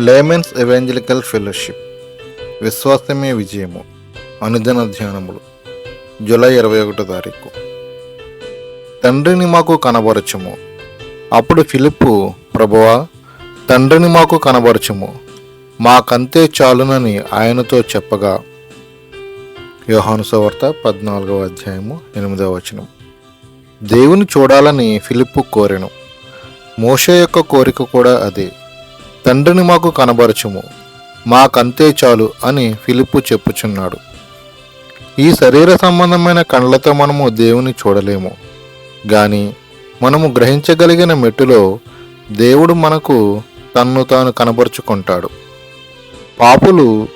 Laymen's evangelical fellowship విశ్వాసమే విజయము అనుదిన ధ్యానములు July ఇరవై ఒకటో తారీఖు. తండ్రిని మాకు కనబరచము. అప్పుడు ఫిలిప్పు ప్రభువా తండ్రిని మాకు కనబరచము. మాకంతే చాలునని ఆయనతో చెప్పగా యోహాను సువార్త పద్నాలుగవ అధ్యాయము ఎనిమిదవ వచనం. దేవుని చూడాలని ఫిలిప్పు కోరెను. మోషే యొక్క కోరిక కూడా అదే. తండ్రిని మాకు కనబరచుము. మాకంతే చాలు అని ఫిలిప్పు చెప్పుచున్నాడు. ఈ శరీర సంబంధమైన కళ్ళతో మనము దేవుని చూడలేము. గాని మనము గ్రహించగలిగిన మెట్టులో దేవుడు మనకు తన్ను తాను కనబరుచుకుంటాడు. పాపులు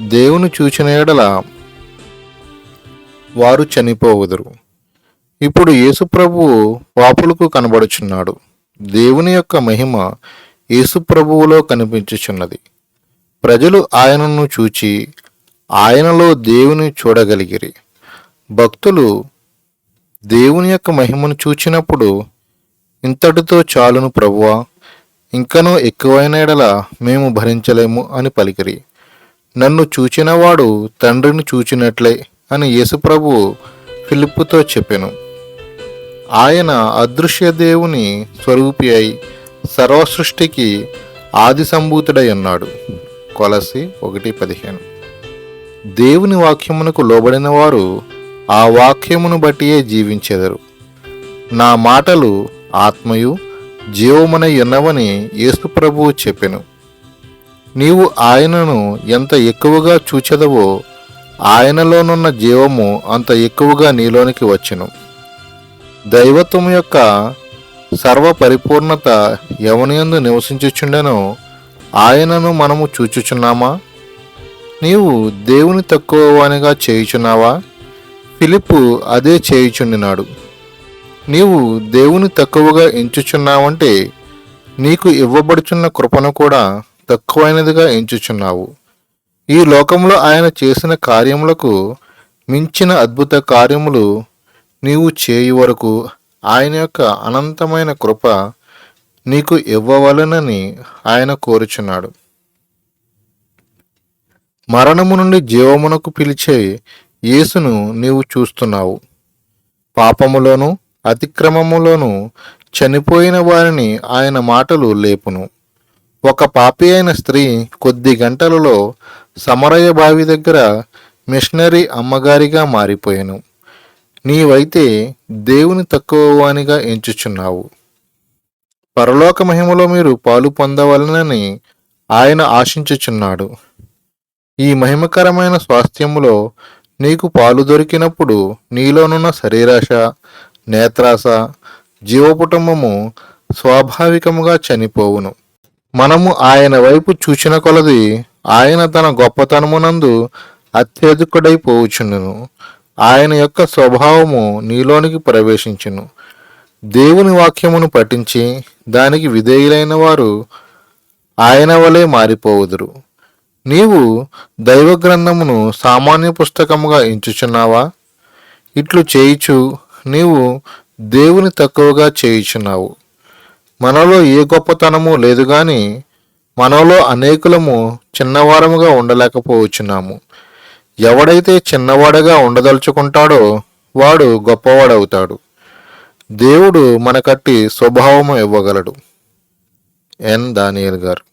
దేవుని చూచిన ఎడల వారు చనిపోవుదురు. ఇప్పుడు యేసుప్రభువు పాపులకు కనబడుచున్నాడు. దేవుని యొక్క మహిమ యేసుప్రభువులో కనిపించుచున్నది. ప్రజలు ఆయనను చూచి ఆయనలో దేవుని చూడగలిగిరి. భక్తులు దేవుని యొక్క మహిమను చూచినప్పుడు ఇంతటితో చాలును ప్రభువా ఇంకనూ ఎక్కువైన ఎడల మేము భరించలేము అని పలికిరి. నన్ను చూచినవాడు తండ్రిని చూచినట్లే అని యేసుప్రభు ఫిలిప్పుతో చెప్పెను. ఆయన అదృశ్య దేవుని స్వరూపి అయి సర్వసృష్టికి ఆది సంభూతుడై ఉన్నాడు. కొలసి ఒకటి పదిహేను. దేవుని వాక్యమునకు లోబడిన వారు ఆ వాక్యమును బట్టియే జీవించెదరు. నా మాటలు ఆత్మయు జీవమునై ఉన్నవని యేసుప్రభువు చెప్పెను. నీవు ఆయనను ఎంత ఎక్కువగా చూచెదవో ఆయనలోనున్న జీవము అంత ఎక్కువగా నీలోనికి వచ్చెను. దైవత్వం యొక్క సర్వ పరిపూర్ణత ఎవనియందు నివసించుచుండెనో ఆయనను మనము చూచుచున్నామా? నీవు దేవుని తక్కువవానిగా చేయుచున్నావా? ఫిలిప్పు అదే చేయుచుండినాడు. నీవు దేవుని తక్కువగా ఎంచుచున్నావంటే నీకు ఇవ్వబడుచున్న కృపను కూడా తక్కువైనదిగా ఎంచుచున్నావు. ఈ లోకంలో ఆయన చేసిన కార్యములకు మించిన అద్భుత కార్యములు నీవు చేయు వరకు ఆయన యొక్క అనంతమైన కృప నీకు ఇవ్వవలనని ఆయన కోరుచున్నాడు. మరణము నుండి జీవమునకు పిలిచే యేసును నీవు చూస్తున్నావు. పాపములోను అతిక్రమములోను చనిపోయిన వారిని ఆయన మాటలు లేపును. ఒక పాపి అయిన స్త్రీ కొద్ది గంటలలో సమరయ బావి దగ్గర మిషనరీ అమ్మగారిగా మారిపోయాను. నీవైతే దేవుని తక్కువ వానిగా ఎంచుచున్నావు. పరలోక మహిమలో మీరు పాలు పొందవలనని ఆయన ఆశించుచున్నాడు. ఈ మహిమకరమైన స్వాస్థ్యములో నీకు పాలు దొరికినప్పుడు నీలోనున్న శరీరాశ నేత్రాశ జీవకుటుంబము స్వాభావికముగా చనిపోవును. మనము ఆయన వైపు చూచిన కొలది ఆయన తన గొప్పతనమునందు అత్యధికుడైపోవచ్చును ఆయన యొక్క స్వభావము నీలోనికి ప్రవేశించును. దేవుని వాక్యమును పఠించి దానికి విధేయులైన వారు ఆయన వలె మారిపోవుదురు. నీవు దైవ గ్రంథమును సామాన్య పుస్తకముగా ఎంచుచున్నావా? ఇట్లు చేయిచు నీవు దేవుని తక్కువగా చేయుచున్నావు. మనలో ఏ గొప్పతనము లేదు కానీ మనలో అనేకులము చిన్నవారముగా ఉండలేకపోవచ్చున్నాము. ఎవడైతే చిన్నవాడుగా ఉండదలుచుకుంటాడో వాడు గొప్పవాడవుతాడు. దేవుడు మనకట్టి స్వభావము ఇవ్వగలడు. ఎన్. దానియల్ గారు.